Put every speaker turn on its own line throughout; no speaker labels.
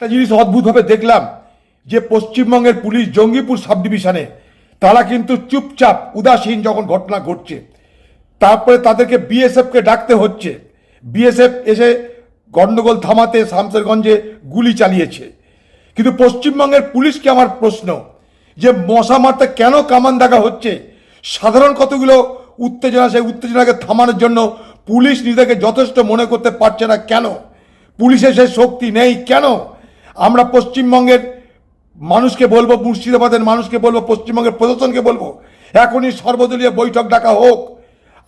একটা জিনিস অদ্ভুতভাবে দেখলাম যে পশ্চিমবঙ্গের পুলিশ জঙ্গিপুর সাব ডিভিশনে তারা কিন্তু চুপচাপ, উদাসীন যখন ঘটনা ঘটছে, তারপরে তাদেরকে বিএসএফকে ডাকতে হচ্ছে। বিএসএফ এসে গন্ডগোল থামাতে শামসেরগঞ্জে গুলি চালিয়েছে। কিন্তু পশ্চিমবঙ্গের পুলিশকে আমার প্রশ্ন, যে মশা মারতে কেন কামান দেখা হচ্ছে? সাধারণ কতগুলো উত্তেজনা, সেই উত্তেজনাকে থামানোর জন্য পুলিশ নিজেকে যথেষ্ট মনে করতে পারছে না কেন? পুলিশের সে শক্তি নেই কেন? আমরা পশ্চিমবঙ্গের মানুষকে বলব, মুর্শিদাবাদের মানুষকে বলব, পশ্চিমবঙ্গের প্রশাসনকে বলব, এখনই সর্বদলীয় বৈঠক ডাকা হোক।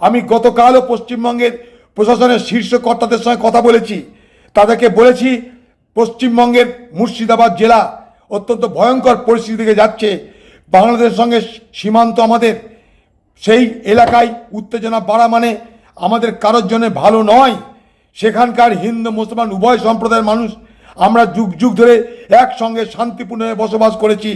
আমি গতকালও পশ্চিমবঙ্গের প্রশাসনের শীর্ষ কর্তাদের সঙ্গে কথা বলেছি। তাদেরকে বলেছি, পশ্চিমবঙ্গের মুর্শিদাবাদ জেলা অত্যন্ত ভয়ঙ্কর পরিস্থিতি থেকে যাচ্ছে। বাংলাদেশের সঙ্গে সীমান্ত আমাদের, সেই এলাকায় উত্তেজনা বাড়া মানে আমাদের কারোর জন্য ভালো নয়। সেখানকার হিন্দু, মুসলমান, উভয় সম্প্রদায়ের মানুষ আমরা যুগ যুগ ধরে একসঙ্গে শান্তিপূর্ণভাবে বসবাস করেছি।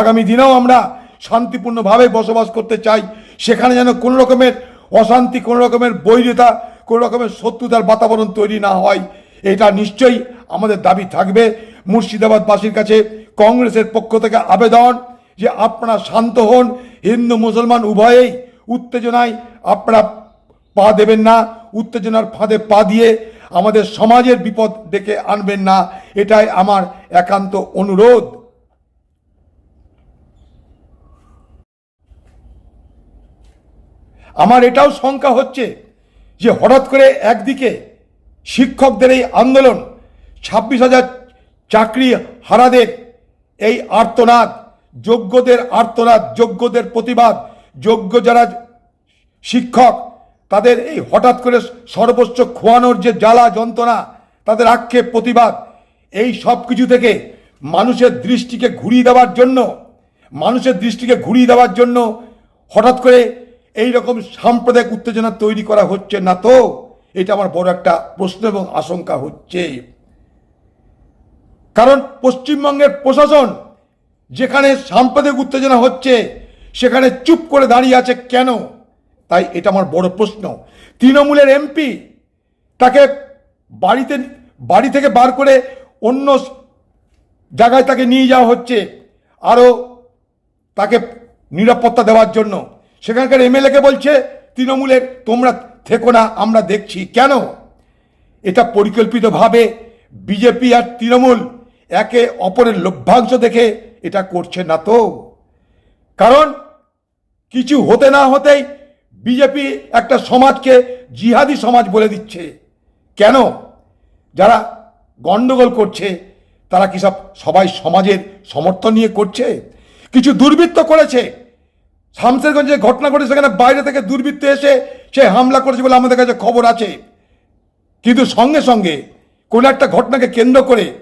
আগামী দিনেও আমরা শান্তিপূর্ণভাবে বসবাস করতে চাই। সেখানে যেন কোনো রকমের অশান্তি, কোনো রকমের বৈরিতা কোনো রকমের শত্রুতার বাতাবরণ তৈরি না হয়, এটা নিশ্চয়ই আমাদের দাবি থাকবে। মুর্শিদাবাদবাসীর কাছে কংগ্রেসের পক্ষ থেকে আবেদন যে আপনারা শান্ত হন, হিন্দু, মুসলমান, উভয়েই উত্তেজনায় আপনারা পা দেবেন না, উত্তেজনার ফাঁদে পা দিয়ে আমাদের সমাজের বিপদ ডেকে আনবেন না, এটাই আমার একান্ত অনুরোধ। আমার এটাও শঙ্কা হচ্ছে যে হঠাৎ করে একদিকে শিক্ষকদের এই আন্দোলন, ছাব্বিশ হাজার চাকরি হারাদের এই আর্তনাদ, যোগ্যদের আর্তনাদ, যোগ্যদের প্রতিবাদ, যোগ্য যারা শিক্ষক তাদের এই হঠাৎ করে সর্বোচ্চ খোয়ানোর যে জ্বালা যন্ত্রণা, তাদের আক্ষেপ, প্রতিবাদ, এই সব কিছু থেকে মানুষের দৃষ্টিকে ঘুরিয়ে দেওয়ার জন্য, মানুষের দৃষ্টিকে ঘুরিয়ে দেওয়ার জন্য হঠাৎ করে এই রকম সাম্প্রদায়িক উত্তেজনা তৈরি করা হচ্ছে না তো? এটা আমার বড় একটা প্রশ্ন এবং আশঙ্কা হচ্ছে। কারণ পশ্চিমবঙ্গের প্রশাসন যেখানে সাম্প্রদায়িক উত্তেজনা হচ্ছে, সেখানে চুপ করে দাঁড়িয়ে আছে কেন? তাই এটা আমার বড় প্রশ্ন। তৃণমূলের এমপি তাকে বাড়িতে, বাড়ি থেকে বার করে অন্য জায়গায় তাকে নিয়ে যাওয়া হচ্ছে, আরও তাকে নিরাপত্তা দেওয়ার জন্য। সেখানকার এমএলএকে বলছে, তৃণমূলের তোমরা থেকো না, আমরা দেখছি। কেন? এটা পরিকল্পিতভাবে বিজেপি আর তৃণমূল একে অপরের লভ্যাংশ দেখে এটা করছে না তো। কারণ কিছু হতে না হতেই বিজেপি একটা সমাজকে জিহাদি সমাজ বলে দিচ্ছে। কেন? যারা গন্ডগোল করছে, তারা কি সব সবাই সমাজের সমর্থন নিয়ে করছে? কিছু দুর্বৃত্ত করেছে। শামসেরগঞ্জে ঘটনা ঘটেছে, সেখানে বাইরে থেকে দুর্বৃত্ত এসে সে হামলা করেছে বলে আমাদের কাছে খবর আছে। কিন্তু সঙ্গে সঙ্গে কোনো একটা ঘটনাকে কেন্দ্র করে